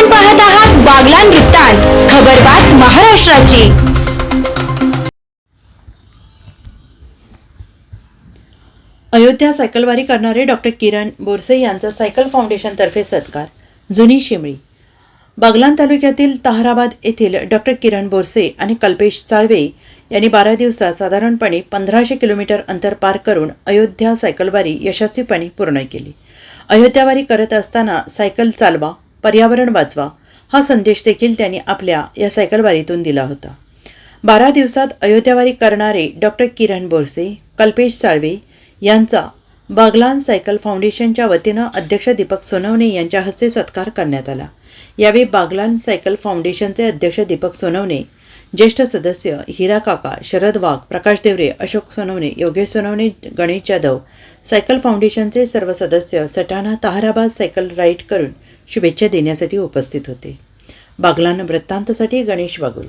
आपण पाहत आहात बागलान वृत्तांत खबरबात महाराष्ट्राची. अयोध्या सायकलवारी करणारे डॉक्टर किरण बोरसे यांचा सायकल फाउंडेशनतर्फे सत्कार जुनी शिमळी. बागलान तालुक्यातील ताहराबाद येथील डॉक्टर किरण बोरसे आणि कल्पेश चाळवे यांनी बारा दिवसात साधारणपणे पंधराशे किलोमीटर अंतर पार करून अयोध्या सायकलवारी यशस्वीपणे पूर्ण केली. अयोध्यावारी करत असताना सायकल चालवा पर्यावरण वाचवा हा संदेश देखील त्यांनी आपल्या या सायकलवारीतून दिला होता. बारा दिवसात अयोध्यावारी करणारे डॉक्टर किरण बोरसे कल्पेश साळवे यांचा बागलान सायकल फाउंडेशनच्या वतीनं अध्यक्ष दीपक सोनवणे यांच्या हस्ते सत्कार करण्यात आला. यावेळी बागलान सायकल फाउंडेशनचे अध्यक्ष दीपक सोनवणे ज्येष्ठ सदस्य हिरा काका शरद वाघ प्रकाश देवरे अशोक सोनवणे योगेश सोनवणे गणेश जाधव सायकल फाउंडेशनचे सर्व सदस्य सटाणा ताहराबाद सायकल राईड करून शुभेच्छा देण्यासाठी उपस्थित होते. बागलान वृत्तांतसाठी गणेश बागुल